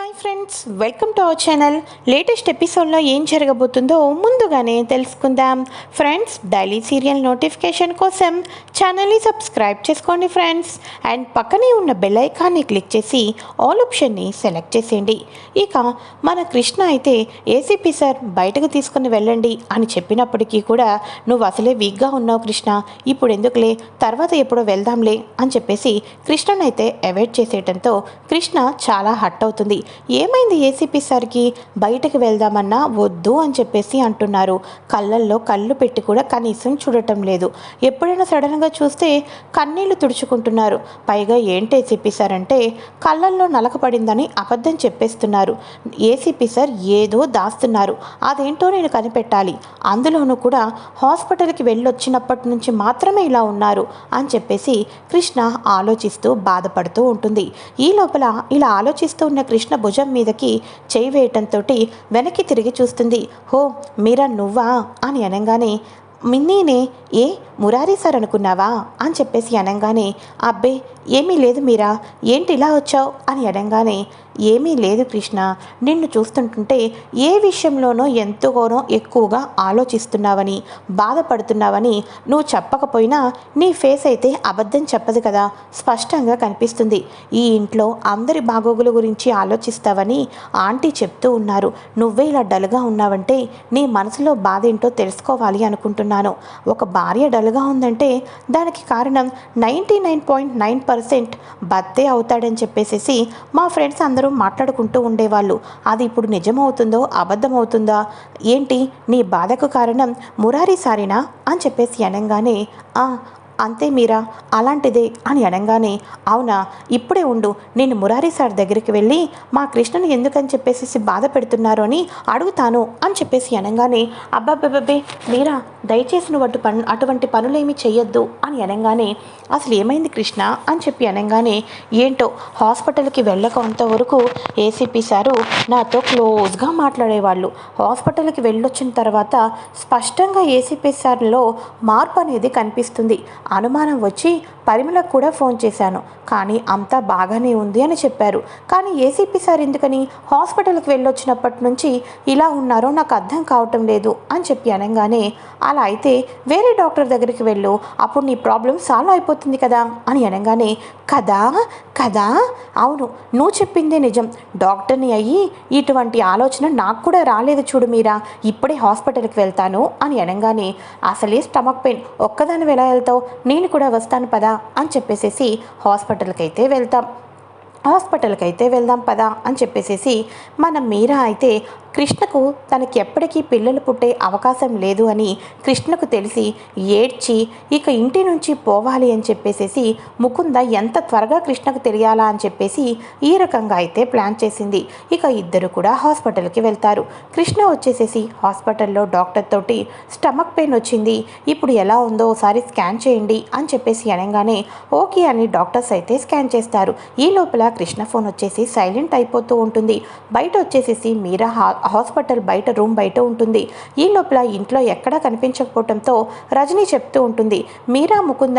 Hi friends welcome to our channel. Latest ఎపిసోడ్లో ఏం జరగబోతుందో ముందుగానే తెలుసుకుందాం. ఫ్రెండ్స్ డైలీ సీరియల్ నోటిఫికేషన్ కోసం ఛానల్ని సబ్స్క్రైబ్ చేసుకోండి ఫ్రెండ్స్. అండ్ పక్కనే ఉన్న బెల్ ఐకాన్ని క్లిక్ చేసి ఆల్ ఆప్షన్ని సెలెక్ట్ చేసేయండి. ఇక మన కృష్ణ అయితే ఏసీపీ సార్ బయటకు తీసుకుని వెళ్ళండి అని చెప్పినప్పటికీ కూడా నువ్వు అసలే వీక్గా ఉన్నావు కృష్ణ. ఇప్పుడు ఎందుకులే? తర్వాత ఎప్పుడో వెళ్దాంలే అని చెప్పేసి కృష్ణనైతే అవాయిడ్ చేసేయడంతో కృష్ణ చాలా హట్ అవుతుంది. ఏమైంది ఏసీపీ సార్కి? బయటకు వెళ్దామన్నా వద్దు అని చెప్పేసి అంటున్నారు. కళ్ళల్లో కళ్ళు పెట్టి కూడా కనీసం చూడటం లేదు. ఎప్పుడైనా సడన్గా చూస్తే కన్నీళ్ళు తుడుచుకుంటున్నారు. పైగా ఏంటి ఏసీపీ సార్ అంటే కళ్ళల్లో నలకపడిందని అబద్ధం చెప్పేస్తున్నారు. ఏసీపీ సార్ ఏదో దాస్తున్నారు. అదేంటో నేను కనిపెట్టాలి. అందులోనూ కూడా హాస్పిటల్కి వెళ్ళొచ్చినప్పటి నుంచి మాత్రమే ఇలా ఉన్నారు అని చెప్పేసి కృష్ణ ఆలోచిస్తూ బాధపడుతూ ఉంటుంది. ఈ లోపల ఇలా ఆలోచిస్తూ ఉన్న కృష్ణ భుజం మీదకి చేయి వేయటంతో వెనక్కి తిరిగి చూస్తుంది. హో మీరా నువ్వా? అని అనగానే మిన్నీనే ఏ మురారీ సార్ అనుకున్నావా? అని చెప్పేసి అనగానే అబ్బే ఏమీ లేదు మీరా ఏంటి ఇలా వచ్చావు? అని అనగానే ఏమీ లేదు కృష్ణ. నిన్ను చూస్తుంటుంటే ఏ విషయంలోనో ఎంతగానో ఎక్కువగా ఆలోచిస్తున్నావని బాధపడుతున్నావని నువ్వు చెప్పకపోయినా నీ ఫేస్ అయితే అబద్ధం చెప్పదు కదా. స్పష్టంగా కనిపిస్తుంది. ఈ ఇంట్లో అందరి బాగోగుల గురించి ఆలోచిస్తావని ఆంటీ చెప్తూ ఉన్నారు. నువ్వే ఇలా డల్గా ఉన్నావంటే నీ మనసులో బాధ ఏంటో తెలుసుకోవాలి అనుకుంటున్నాను. ఒక భార్య డల్గా ఉందంటే దానికి కారణం ninety nine point nine percent బత్తే అవుతాడని చెప్పేసేసి మా ఫ్రెండ్స్ అందరూ మాట్లాడుకుంటూ ఉండేవాళ్ళు. అది ఇప్పుడు నిజమవుతుందో అబద్ధమవుతుందా? ఏంటి నీ బాధకు కారణం మురారి సారినా? అని చెప్పేసి అనగానే "ఆ, అంతే మీరా? అలాంటిదే అని అనగానే అవునా ఇప్పుడే ఉండు నేను మురారి సార్ దగ్గరికి వెళ్ళి మా కృష్ణను ఎందుకని చెప్పేసి బాధ పెడుతున్నారు అని అడుగుతాను అని చెప్పేసి అనగానే అబ్బాబ్బే మీరా దయచేసి నువ్వు అటు పను అటువంటి పనులేమీ చేయొద్దు అని అనగానే అసలు ఏమైంది కృష్ణ అని చెప్పి అనగానే ఏంటో హాస్పిటల్కి వెళ్ళకంత వరకు ఏసీపీ సారు నాతో క్లోజ్గా మాట్లాడేవాళ్ళు. హాస్పిటల్కి వెళ్ళొచ్చిన తర్వాత స్పష్టంగా ఏసీపీ సార్లో మార్పు అనేది కనిపిస్తుంది. అనుమానం వచ్చి పరిమళకు కూడా ఫోన్ చేశాను. కానీ అంతా బాగానే ఉంది అని చెప్పారు. కానీ ఏసీపీ సార్ ఎందుకని? హాస్పిటల్కి వెళ్ళొచ్చినప్పటి నుంచి ఇలా ఉన్నారో నాకు అర్థం కావటం లేదు అని చెప్పి అనగానే అలా అయితే వేరే డాక్టర్ దగ్గరికి వెళ్ళు. అప్పుడు నీ ప్రాబ్లం సాల్వ్ అయిపోతుంది కదా? అని అనగానే కదా? కదా? అవును. నువ్వు చెప్పిందే నిజం. డాక్టర్ని అయ్యి ఇటువంటి ఆలోచన నాకు కూడా రాలేదు చూడు మీరా. ఇప్పుడే హాస్పిటల్కి వెళ్తాను అని అనగానే అసలే స్టమక్ పెయిన్. ఒక్కదాని ఎలా వెళ్తావు? నేను కూడా వస్తాను పదా అని చెప్పేసేసి హాస్పిటల్కి అయితే వెళ్తాం. హాస్పిటల్కి అయితే వెళ్దాం పదా అని చెప్పేసేసి మన మీరా అయితే కృష్ణకు తనకెప్పటికీ పిల్లలు పుట్టే అవకాశం లేదు అని కృష్ణకు తెలిసి ఏడ్చి ఇక ఇంటి నుంచి పోవాలి అని చెప్పేసేసి ముకుంద ఎంత త్వరగా కృష్ణకు తెలియాలా అని చెప్పేసి ఈ రకంగా అయితే ప్లాన్ చేసింది. ఇక ఇద్దరు కూడా హాస్పిటల్కి వెళ్తారు. కృష్ణ వచ్చేసేసి హాస్పిటల్లో డాక్టర్ తోటి స్టమక్ పెయిన్ వచ్చింది ఇప్పుడు ఎలా ఉందో ఒకసారి స్కాన్ చేయండి అని చెప్పేసి అనగానే ఓకే అని డాక్టర్స్ అయితే స్కాన్ చేస్తారు. ఈ లోపల కృష్ణ ఫోన్ వచ్చేసి సైలెంట్ అయిపోతూ ఉంటుంది. బయట వచ్చేసేసి మీరా హా హాస్పిటల్ బయట రూమ్ బయట ఉంటుంది. ఈ లోపల ఇంట్లో ఎక్కడా కనిపించకపోవడంతో రజనీ చెప్తూ ఉంటుంది మీరా ముకుంద?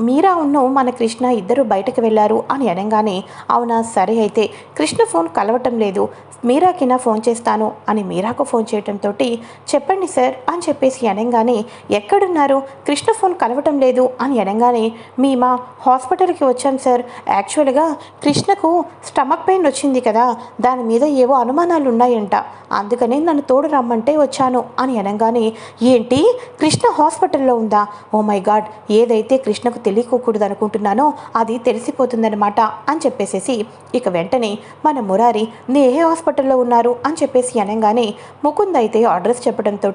మీరా ఉన్ను మన కృష్ణ ఇద్దరు బయటకు వెళ్ళారు అని అనగానే అవునా సరే అయితే. కృష్ణ ఫోన్ కలవటం లేదు. మీరాకినా ఫోన్ చేస్తాను అని మీరాకు ఫోన్ చేయటంతో చెప్పండి సార్ అని చెప్పేసి అనగానే ఎక్కడున్నారు? కృష్ణ ఫోన్ కలవటం లేదు అని అనగానే మేమా హాస్పిటల్కి వచ్చాం సార్. యాక్చువల్గా కృష్ణకు స్టమక్ పెయిన్ వచ్చింది కదా దాని మీద ఏవో అనుమానాలు ఉన్నాయంట. అందుకనే నన్ను తోడు రమ్మంటే వచ్చాను అని అనగానే ఏంటి? కృష్ణ హాస్పిటల్లో ఉందా? ఓ మై గాడ్ ఏదైతే కృష్ణకు తెలియకూడదు అనుకుంటున్నానో అది తెలిసిపోతుందనమాట అని చెప్పేసేసి ఇక వెంటనే మన మురారి నీ ఏ హాస్పిటల్లో ఉన్నారు అని చెప్పేసి అనగానే ముకుంద్ అయితే అడ్రస్ చెప్పడంతో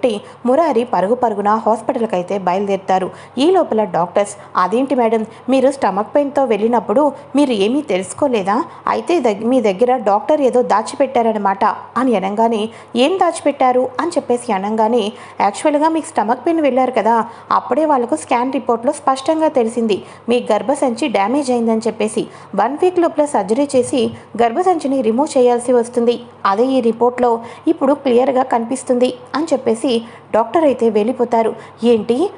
మురారి పరుగు పరుగున హాస్పిటల్కి అయితే బయలుదేరుతారు. ఈ లోపల డాక్టర్స్ అదేంటి మేడం మీరు స్టమక్ పెయిన్తో వెళ్ళినప్పుడు మీరు ఏమీ తెలుసుకోలేదా? అయితే మీ దగ్గర డాక్టర్ ఏదో దాచిపెట్టారనమాట అని అనగానే ఏం దాచిపెట్టారు? అని చెప్పేసి అనగానే యాక్చువల్గా మీకు స్టమక్ పెయిన్ వెళ్ళారు కదా అప్పుడే వాళ్ళకు స్కాన్ రిపోర్ట్లో స్పష్టంగా తెలిసింది మీ గర్భసంచి డ్యామేజ్ అయిందని చెప్పేసి వన్ వీక్ లోపల సర్జరీ చేసి గర్భసంచిని రిమూవ్ చేయాల్సి వస్తుంది. అదే ఈ రిపోర్ట్లో ఇప్పుడు క్లియర్గా కనిపిస్తుంది అని చెప్పేసి డాక్టర్ అయితే వెళ్ళిపోతారు. ఏంటి?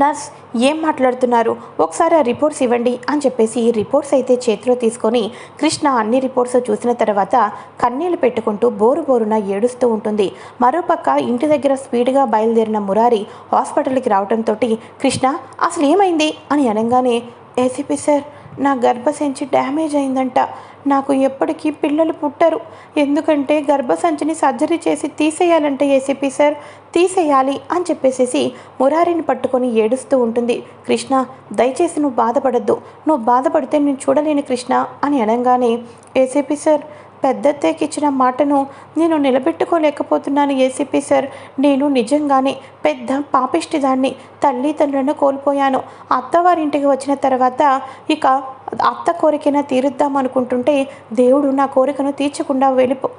నర్స్ ఏం మాట్లాడుతున్నారు? ఒకసారి ఆ రిపోర్ట్స్ ఇవ్వండి అని చెప్పేసి రిపోర్ట్స్ అయితే చేతిలో తీసుకొని కృష్ణ అన్ని రిపోర్ట్స్ చూసిన తర్వాత కన్నీళ్ళు పెట్టుకుంటూ బోరు బోరున ఏడుస్తూ ఉంటుంది. మరోపక్క ఇంటి దగ్గర స్పీడ్గా బయలుదేరిన మురారి హాస్పిటల్కి రావడంతో కృష్ణ అసలు ఏమైంది అని అనగానే ఏసీపీ సార్ నా గర్భసంచి డ్యామేజ్ అయిందంట. నాకు ఎప్పటికీ పిల్లలు పుట్టరు. ఎందుకంటే గర్భసంచిని సర్జరీ చేసి తీసేయాలంటే ఏసీపీ సార్ తీసేయాలి అని చెప్పేసేసి మురారిని పట్టుకొని ఏడుస్తూ ఉంటుంది. కృష్ణ దయచేసి నువ్వు బాధపడద్దు. నువ్వు బాధపడితే నేను చూడలేను కృష్ణ అని అనగానే ఏసీపీ సార్ పెద్దత్తయ్యకి ఇచ్చిన మాటను నేను నిలబెట్టుకోలేకపోతున్నాను ఏసీపీ సార్. నేను నిజంగానే పెద్ద పాపిష్టిదాన్ని తల్లిదండ్రులను కోల్పోయాను. అత్తవారింటికి వచ్చిన తర్వాత ఇక అత్త కోరికైనా తీరుద్దాం అనుకుంటుంటే దేవుడు నా కోరికను తీర్చకుండా వెళ్ళిపో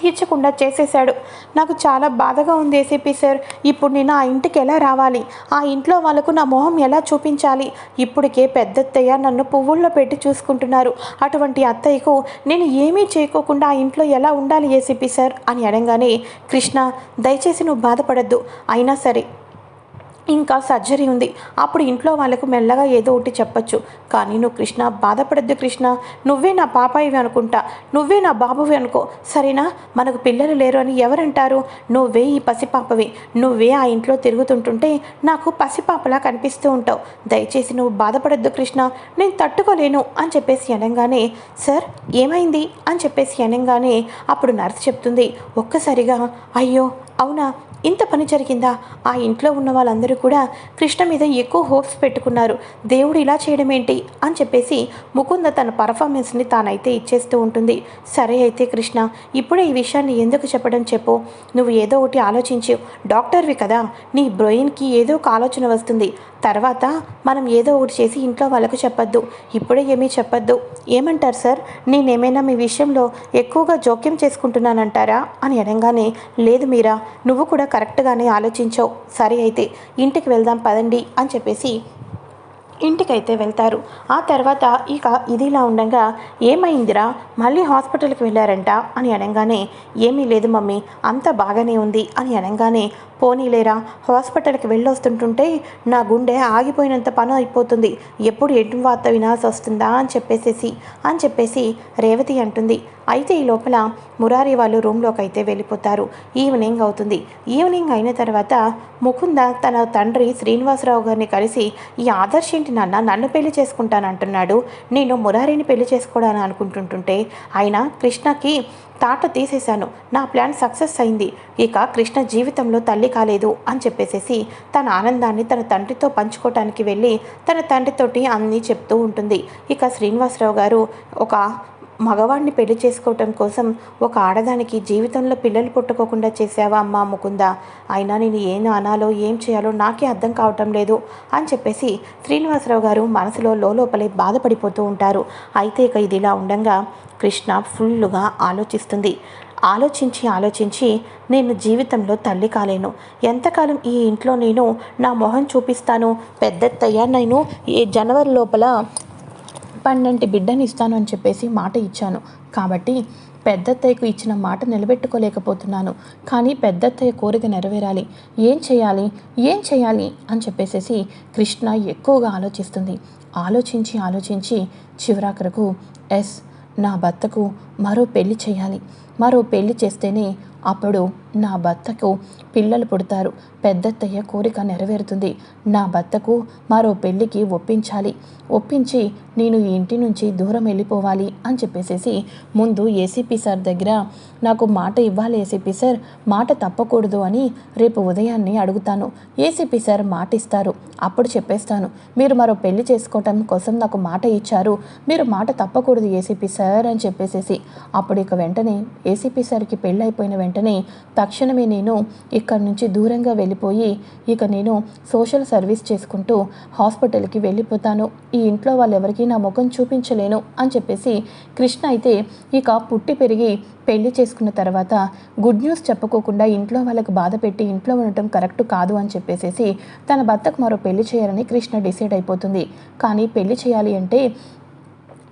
తీర్చకుండా చేసేశాడు. నాకు చాలా బాధగా ఉంది ఏసీపీ సార్ ఇప్పుడు నేను ఆ ఇంటికి ఎలా రావాలి? ఆ ఇంట్లో వాళ్ళకు నా మొహం ఎలా చూపించాలి? ఇప్పటికే పెద్దత్తయ్య నన్ను పువ్వుల్లో పెట్టి చూసుకుంటున్నారు. అటువంటి అత్తయ్యకు నేను ఏమీ చేయకోకుండా ఆ ఇంట్లో ఎలా ఉండాలి ఏసీపీ సార్ అని అనగానే కృష్ణ దయచేసి నువ్వు బాధపడద్దు. అయినా సరే ఇంకా సర్జరీ ఉంది. అప్పుడు ఇంట్లో వాళ్ళకు మెల్లగా ఏదో ఒకటి చెప్పొచ్చు. కానీ నువ్వు కృష్ణ బాధపడద్దు కృష్ణ. నువ్వే నా పాపాయివి అనుకుంటా. నువ్వే నా బాబువి అనుకో. సరేనా? మనకు పిల్లలు లేరు అని ఎవరంటారు? నువ్వే ఈ పసిపాపవి. నువ్వే ఆ ఇంట్లో తిరుగుతుంటుంటే నాకు పసిపాపలా కనిపిస్తూ ఉంటావు. దయచేసి నువ్వు బాధపడద్దు కృష్ణ. నేను తట్టుకోలేను అని చెప్పేసి అనగానే సార్ ఏమైంది? అని చెప్పేసి అనగానే అప్పుడు నర్స్ చెప్తుంది. ఒక్కసారిగా అయ్యో అవునా? ఇంత పని జరిగిందా? ఆ ఇంట్లో ఉన్న వాళ్ళందరూ కూడా కృష్ణ మీద ఎక్కువ హోప్స్ పెట్టుకున్నారు. దేవుడు ఇలా చేయడం ఏంటి అని చెప్పేసి ముకుంద తన పర్ఫార్మెన్స్ని తానైతే ఇచ్చేస్తూ ఉంటుంది. సరే అయితే కృష్ణ ఇప్పుడే ఈ విషయాన్ని ఎందుకు చెప్పడం చెప్పు. నువ్వు ఏదో ఒకటి ఆలోచించు. డాక్టర్వి కదా. నీ బ్రెయిన్కి ఏదో ఒక ఆలోచన వస్తుంది. తర్వాత మనం ఏదో ఒకటి చేసి ఇంట్లో వాళ్ళకు చెప్పొద్దు. ఇప్పుడే ఏమీ చెప్పొద్దు. ఏమంటారు సార్? నేనేమైనా మీ విషయంలో ఎక్కువగా జోక్యం చేసుకుంటున్నానంటారా? అని అనగానే లేదు మీరా నువ్వు కూడా కరెక్ట్గానే ఆలోచించావు. సరే అయితే ఇంటికి వెళ్దాం పదండి అని చెప్పేసి ఇంటికైతే వెళ్తారు. ఆ తర్వాత ఇక ఇదిలా ఉండగా ఏమైందిరా? మళ్ళీ హాస్పిటల్కి వెళ్ళారంట? అని అనగానే ఏమీ లేదు మమ్మీ అంతా బాగానే ఉంది అని అనగానే పోనీలేరా? హాస్పిటల్కి వెళ్ళొస్తుంటుంటే నా గుండె ఆగిపోయినంత పని అయిపోతుంది. ఎప్పుడు ఎటు వార్త వినాల్సి వస్తుందా అని చెప్పేసేసి అని చెప్పేసి రేవతి అంటుంది. అయితే ఈ లోపల మురారి వాళ్ళు రూమ్లోకి అయితే వెళ్ళిపోతారు. ఈవినింగ్ అవుతుంది. ఈవినింగ్ అయిన తర్వాత ముకుంద తన తండ్రి శ్రీనివాసరావు గారిని కలిసి ఈ ఆదర్శ్ ఏంటి నాన్న? నన్ను పెళ్ళి చేసుకుంటానంటున్నాడు. నేను మురారిని పెళ్ళి చేసుకోవడానికి అనుకుంటుంటుంటే ఆయన కృష్ణకి తాట తీసేశాను. నా ప్లాన్ సక్సెస్ అయింది. ఇక కృష్ణ జీవితంలో తల్లి కాలేదు అని చెప్పేసేసి తన ఆనందాన్ని తన తండ్రితో పంచుకోవటానికి వెళ్ళి తన తండ్రితోటి అన్నీ చెప్తూ ఉంటుంది. ఇక శ్రీనివాసరావు గారు ఒక మగవాడిని పెళ్ళి చేసుకోవటం కోసం ఒక ఆడదానికి జీవితంలో పిల్లలు పుట్టుకోకుండా చేసావా అమ్మా ముకుందా? అయినా నేను ఏం అనాలో ఏం చేయాలో నాకే అర్థం కావటం లేదు అని చెప్పేసి శ్రీనివాసరావు గారు మనసులో లోపలే బాధపడిపోతూ ఉంటారు. అయితే ఇక ఇది ఇలా ఉండగా కృష్ణ ఫుల్లుగా ఆలోచిస్తుంది. ఆలోచించి ఆలోచించి నేను జీవితంలో తల్లి కాలేను. ఎంతకాలం ఈ ఇంట్లో నేను నా మొహం చూపిస్తాను? పెద్దత్తయ్య నేను ఈ జనవరి లోపల పన్నెంటి బిడ్డని ఇస్తాను అని చెప్పేసి మాట ఇచ్చాను. కాబట్టి పెద్దత్తయ్యకు ఇచ్చిన మాట నిలబెట్టుకోలేకపోతున్నాను. కానీ పెద్దత్తయ్య కోరిక నెరవేరాలి. ఏం చేయాలి? ఏం చేయాలి? అని చెప్పేసేసి కృష్ణ ఎక్కువగా ఆలోచిస్తుంది. ఆలోచించి ఆలోచించి చివరాఖరకు ఎస్ నా భర్తకు మరో పెళ్ళి చేయాలి. మరో పెళ్ళి చేస్తేనే అప్పుడు నా భర్తకు పిల్లలు పుడతారు. పెద్దత్తయ్య కోరిక నెరవేరుతుంది. నా భర్తకు మరో పెళ్ళికి ఒప్పించాలి. ఒప్పించి నేను ఈ ఇంటి నుంచి దూరం వెళ్ళిపోవాలి అని చెప్పేసేసి ముందు ఏసీపీ సార్ దగ్గర నాకు మాట ఇవ్వాలి ఏసీపీ సార్ మాట తప్పకూడదు అని రేపు ఉదయాన్నే అడుగుతాను. ఏసీపీ సార్ మాట ఇస్తారు అప్పుడు చెప్పేస్తాను. మీరు మరో పెళ్ళి చేసుకోవటం కోసం నాకు మాట ఇచ్చారు. మీరు మాట తప్పకూడదు ఏసీపీ సార్ అని చెప్పేసేసి. అప్పుడు ఇక వెంటనే ఏసీపీ సార్కి పెళ్ళి అయిపోయిన వెంటనే తక్షణమే నేను ఇక్కడి నుంచి దూరంగా వెళ్ళిపోయి ఇక నేను సోషల్ సర్వీస్ చేసుకుంటూ హాస్పిటల్కి వెళ్ళిపోతాను. ఈ ఇంట్లో వాళ్ళెవరికీ నా ముఖం చూపించలేను అని చెప్పేసి కృష్ణ అయితే ఇక పుట్టి పెరిగి పెళ్ళి చేసుకున్న తర్వాత గుడ్ న్యూస్ చెప్పుకోకుండా ఇంట్లో వాళ్ళకి బాధ పెట్టి ఇంట్లో ఉండటం కరెక్ట్ కాదు అని చెప్పేసేసి తన భర్తకు మరో పెళ్ళి చేయాలని కృష్ణ డిసైడ్ అయిపోతుంది. కానీ పెళ్ళి చేయాలి అంటే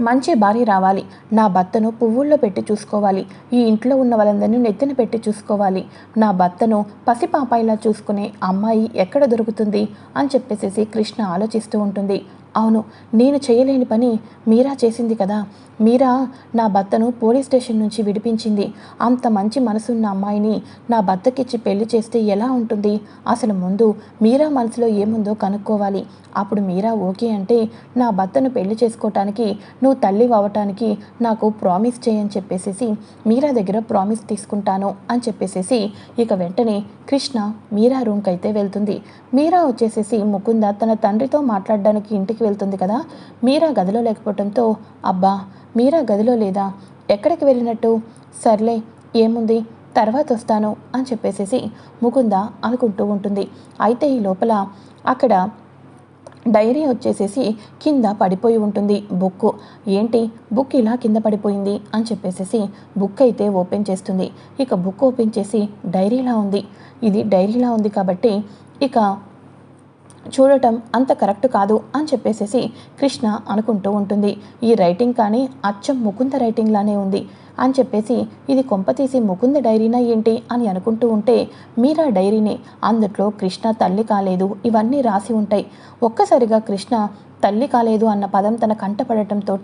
మంచి భార్య రావాలి. నా భర్తను పువ్వుల్లో పెట్టి చూసుకోవాలి. ఈ ఇంట్లో ఉన్న వాళ్ళందరినీ నెత్తిన పెట్టి చూసుకోవాలి. నా భర్తను పసిపాపాయిలా చూసుకునే అమ్మాయి ఎక్కడ దొరుకుతుంది? అని చెప్పేసేసి కృష్ణ ఆలోచిస్తూ ఉంటుంది. అవును నేను చేయలేని పని మీరా చేసింది కదా. మీరా నా భర్తను పోలీస్ స్టేషన్ నుంచి విడిపించింది. అంత మంచి మనసున్న అమ్మాయిని నా భర్తకిచ్చి పెళ్ళి చేస్తే ఎలా ఉంటుంది? అసలు ముందు మీరా మనసులో ఏముందో కనుక్కోవాలి. అప్పుడు మీరా ఓకే అంటే నా భర్తను పెళ్ళి చేసుకోవటానికి నువ్వు తల్లి అవ్వటానికి నాకు ప్రామిస్ చేయని చెప్పేసేసి మీరా దగ్గర ప్రామిస్ తీసుకుంటాను అని చెప్పేసేసి ఇక వెంటనే కృష్ణ మీరా రూమ్కి అయితే వెళ్తుంది. మీరా వచ్చేసేసి ముకుంద తన తండ్రితో మాట్లాడడానికి ఇంటికి వెళ్తుంది కదా? మీరా గదిలో లేకపోవడంతో అబ్బా మీరా గదిలో లేదా? ఎక్కడికి వెళ్ళినట్టు? సర్లే ఏముంది? తర్వాత వస్తాను అని చెప్పేసేసి ముకుంద అనుకుంటూ ఉంటుంది. అయితే ఈ లోపల అక్కడ డైరీ వచ్చేసేసి కింద పడిపోయి ఉంటుంది బుక్ ఏంటి? బుక్ ఇలా కింద పడిపోయింది అని చెప్పేసేసి బుక్ అయితే ఓపెన్ చేస్తుంది. ఇక బుక్ ఓపెన్ చేసి డైరీలా ఉంది. ఇది డైరీలా ఉంది కాబట్టి ఇక చూడటం అంత కరెక్ట్ కాదు అని చెప్పేసేసి కృష్ణ అనుకుంటూ ఉంటుంది. ఈ రైటింగ్ కానీ అచ్చం ముకుంద రైటింగ్ లానే ఉంది అని చెప్పేసి ఇది కొంపతీసి ముకుంద డైరీనా ఏంటి అని అనుకుంటూ ఉంటే మీరా డైరీని అందుట్లో కృష్ణ తల్లి కాలేదు ఇవన్నీ రాసి ఉంటాయి. ఒక్కసారిగా కృష్ణ తల్లి కాలేదు అన్న పదం తన కంటపడటంతో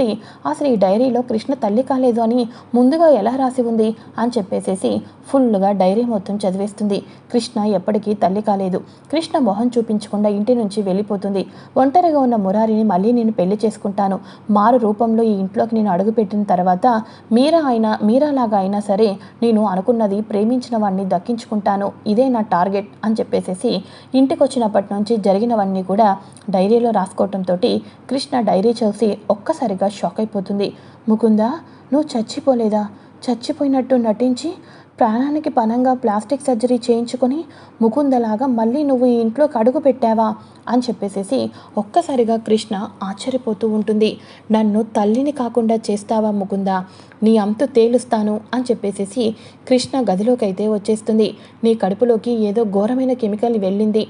అసలు ఈ డైరీలో కృష్ణ తల్లి కాలేదు అని ముందుగా ఎలా రాసి ఉంది? అని చెప్పేసేసి ఫుల్గా డైరీ మొత్తం చదివేస్తుంది. కృష్ణ ఎప్పటికీ తల్లి కాలేదు. కృష్ణ మొహం చూపించకుండా ఇంటి నుంచి వెళ్ళిపోతుంది. ఒంటరిగా ఉన్న మురారిని మళ్ళీ నేను పెళ్ళి చేసుకుంటాను. మారు రూపంలో ఈ ఇంట్లోకి నేను అడుగుపెట్టిన తర్వాత మీరా అయినా మీరాలాగా అయినా సరే నేను అనుకున్నది ప్రేమించిన వాడిని దక్కించుకుంటాను. ఇదే నా టార్గెట్ అని చెప్పేసేసి ఇంటికి వచ్చినప్పటి నుంచి జరిగినవన్నీ కూడా డైరీలో రాసుకోవటంతో కృష్ణ డైరీ చూసి ఒక్కసారిగా షాక్ అయిపోతుంది. ముకుందా నువ్వు చచ్చిపోలేదా? చచ్చిపోయినట్టు నటించి ప్రాణానికి పనంగా ప్లాస్టిక్ సర్జరీ చేయించుకొని ముకుందలాగా మళ్ళీ నువ్వు ఈ ఇంట్లోకి అడుగు పెట్టావా? అని చెప్పేసేసి ఒక్కసారిగా కృష్ణ ఆశ్చర్యపోతూ ఉంటుంది. నన్ను తల్లిని కాకుండా చేస్తావా ముకుందా? నీ అంతు తేలుస్తాను అని చెప్పేసేసి కృష్ణ గదిలోకి అయితే వచ్చేస్తుంది. నీ కడుపులోకి ఏదో ఘోరమైన కెమికల్ వెళ్ళింది.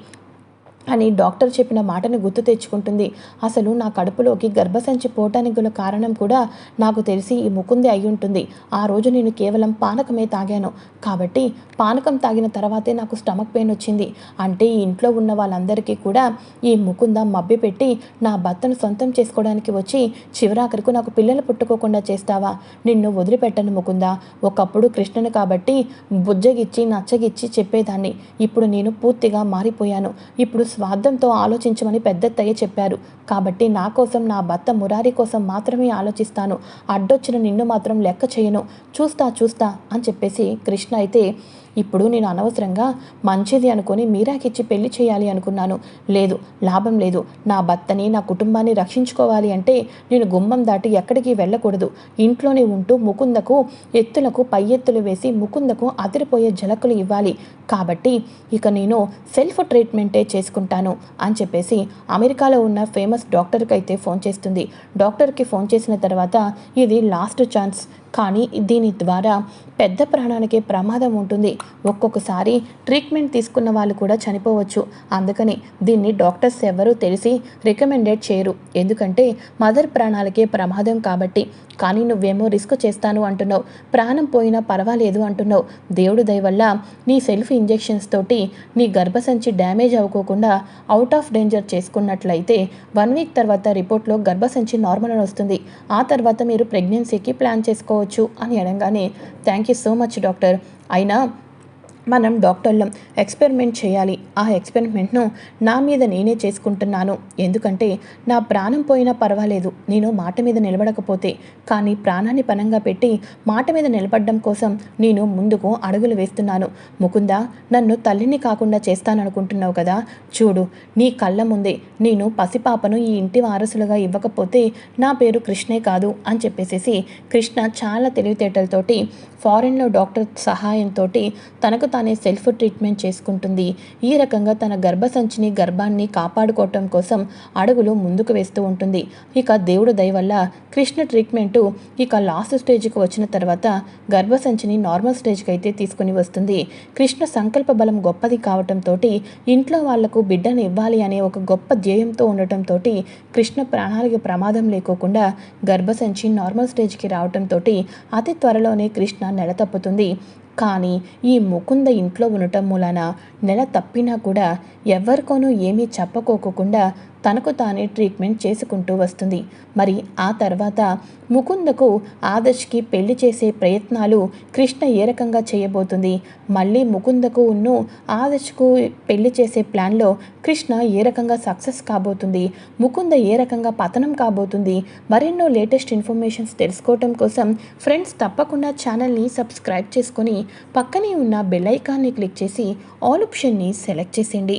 అని డాక్టర్ చెప్పిన మాటను గుర్తు తెచ్చుకుంటుంది. అసలు నా కడుపులోకి గర్భసంచి పోవటానికి గల కారణం కూడా నాకు తెలిసి ఈ ముకుందే అయి ఉంటుంది. ఆ రోజు నేను కేవలం పానకమే తాగాను. కాబట్టి పానకం తాగిన తర్వాతే నాకు స్టమక్ పెయిన్ వచ్చింది. అంటే ఈ ఇంట్లో ఉన్న వాళ్ళందరికీ కూడా ఈ ముకుంద మభ్యపెట్టి నా భర్తను సొంతం చేసుకోవడానికి వచ్చి చివరాఖరికి నాకు పిల్లలు పుట్టుకోకుండా చేస్తావా? నిన్ను వదిలిపెట్టను ముకుంద. ఒకప్పుడు కృష్ణను కాబట్టి బుజ్జగిచ్చి నచ్చగిచ్చి చెప్పేదాన్ని. ఇప్పుడు నేను పూర్తిగా మారిపోయాను. ఇప్పుడు స్వార్థంతో ఆలోచించమని పెద్దత్తయ్య చెప్పారు. కాబట్టి నా కోసం నా భర్త మురారి కోసం మాత్రమే ఆలోచిస్తాను. అడ్డొచ్చిన నిన్ను మాత్రం లెక్క చేయను. చూస్తా చూస్తా అని చెప్పేసి కృష్ణ అయితే ఇప్పుడు నేను అనవసరంగా మంచిది అనుకొని మీరాకిచ్చి పెళ్ళి చేయాలి అనుకున్నాను. లేదు లాభం లేదు. నా భర్తని నా కుటుంబాన్ని రక్షించుకోవాలి అంటే నేను గుమ్మం దాటి ఎక్కడికి వెళ్ళకూడదు. ఇంట్లోనే ఉంటూ ముకుందకు ఎత్తులకు పై ఎత్తులు వేసి ముకుందకు అదిరిపోయే జలకులు ఇవ్వాలి. కాబట్టి ఇక నేను సెల్ఫ్ ట్రీట్మెంటే చేసుకుంటాను అని చెప్పేసి అమెరికాలో ఉన్న ఫేమస్ డాక్టర్కి అయితే ఫోన్ చేస్తుంది. డాక్టర్కి ఫోన్ చేసిన తర్వాత ఇది లాస్ట్ ఛాన్స్. కానీ దీని ద్వారా పెద్ద ప్రాణానికే ప్రమాదం ఉంటుంది. ఒక్కొక్కసారి ట్రీట్మెంట్ తీసుకున్న వాళ్ళు కూడా చనిపోవచ్చు. అందుకని దీన్ని డాక్టర్స్ ఎవరూ తెలిసి రికమెండెడ్ చేయరు. ఎందుకంటే మదర్ ప్రాణాలకే ప్రమాదం కాబట్టి కానీ నువ్వేమో రిస్క్ చేస్తాను అంటున్నావు. ప్రాణం పోయినా పర్వాలేదు అంటున్నావు. దేవుడు దయ వల్ల నీ సెల్ఫ్ ఇంజెక్షన్స్ తోటి నీ గర్భసంచి డ్యామేజ్ అవ్వకోకుండా అవుట్ ఆఫ్ డేంజర్ చేసుకున్నట్లయితే వన్ వీక్ తర్వాత రిపోర్ట్లో గర్భసంచి నార్మల్ అని వస్తుంది. ఆ తర్వాత మీరు ప్రెగ్నెన్సీకి ప్లాన్ చేసుకోవచ్చు అని అనగానే thank you so much doctor. అయినా మనం డాక్టర్లం ఎక్స్పెరిమెంట్ చేయాలి. ఆ ఎక్స్పెరిమెంట్ను నా మీద నేనే చేసుకుంటున్నాను. ఎందుకంటే నా ప్రాణం పోయినా పర్వాలేదు. నేను మాట మీద నిలబడకపోతే కానీ ప్రాణాన్ని పనంగా పెట్టి మాట మీద నిలబడడం కోసం నేను ముందుకు అడుగులు వేస్తున్నాను. ముకుంద నన్ను తల్లిని కాకుండా చేస్తాననుకుంటున్నావు కదా? చూడు నీ కళ్ళ ముందే నేను పసిపాపను ఈ ఇంటి వారసులుగా ఇవ్వకపోతే నా పేరు కృష్ణే కాదు అని చెప్పేసేసి కృష్ణ చాలా తెలివితేటలతోటి ఫారెన్లో డాక్టర్ సహాయంతో తనకు తానే సెల్ఫ్ ట్రీట్మెంట్ చేసుకుంటుంది. ఈ రకంగా తన గర్భసంచిని గర్భాన్ని కాపాడుకోవటం కోసం అడుగులు ముందుకు వేస్తూ ఉంటుంది. ఇక దేవుడు దయ వల్ల కృష్ణ ట్రీట్మెంటు ఇక లాస్ట్ స్టేజ్కి వచ్చిన తర్వాత గర్భసంచిని నార్మల్ స్టేజ్కి అయితే తీసుకుని వస్తుంది. కృష్ణ సంకల్ప బలం గొప్పది కావటంతో ఇంట్లో వాళ్ళకు బిడ్డను ఇవ్వాలి అనే ఒక గొప్ప ధ్యేయంతో ఉండటంతో కృష్ణ ప్రాణాలకి ప్రమాదం లేకోకుండా గర్భసంచి నార్మల్ స్టేజ్కి రావటంతో అతి త్వరలోనే కృష్ణ నెల తప్పుతుంది. కానీ ఈ ముకుంద ఇంట్లో ఉండటం మూలన నెల తప్పినా కూడా ఎవరికోనూ ఏమీ చెప్పకోకుండా తనకు తానే ట్రీట్మెంట్ చేసుకుంటూ వస్తుంది. మరి ఆ తర్వాత ముకుందకు ఆదర్శ్కి పెళ్ళి చేసే ప్రయత్నాలు కృష్ణ ఏ రకంగా చేయబోతుంది? మళ్ళీ ముకుందకు ఉన్ను ఆదర్శ్కు పెళ్ళి చేసే ప్లాన్లో కృష్ణ ఏ రకంగా సక్సెస్ కాబోతుంది? ముకుంద ఏ రకంగా పతనం కాబోతుంది? మరెన్నో లేటెస్ట్ ఇన్ఫర్మేషన్స్ తెలుసుకోవటం కోసం ఫ్రెండ్స్ తప్పకుండా ఛానల్ని సబ్స్క్రైబ్ చేసుకొని పక్కనే ఉన్న బెల్ ఐకాన్ని క్లిక్ చేసి ఆల్ ఆప్షన్ని సెలెక్ట్ చేసేయండి.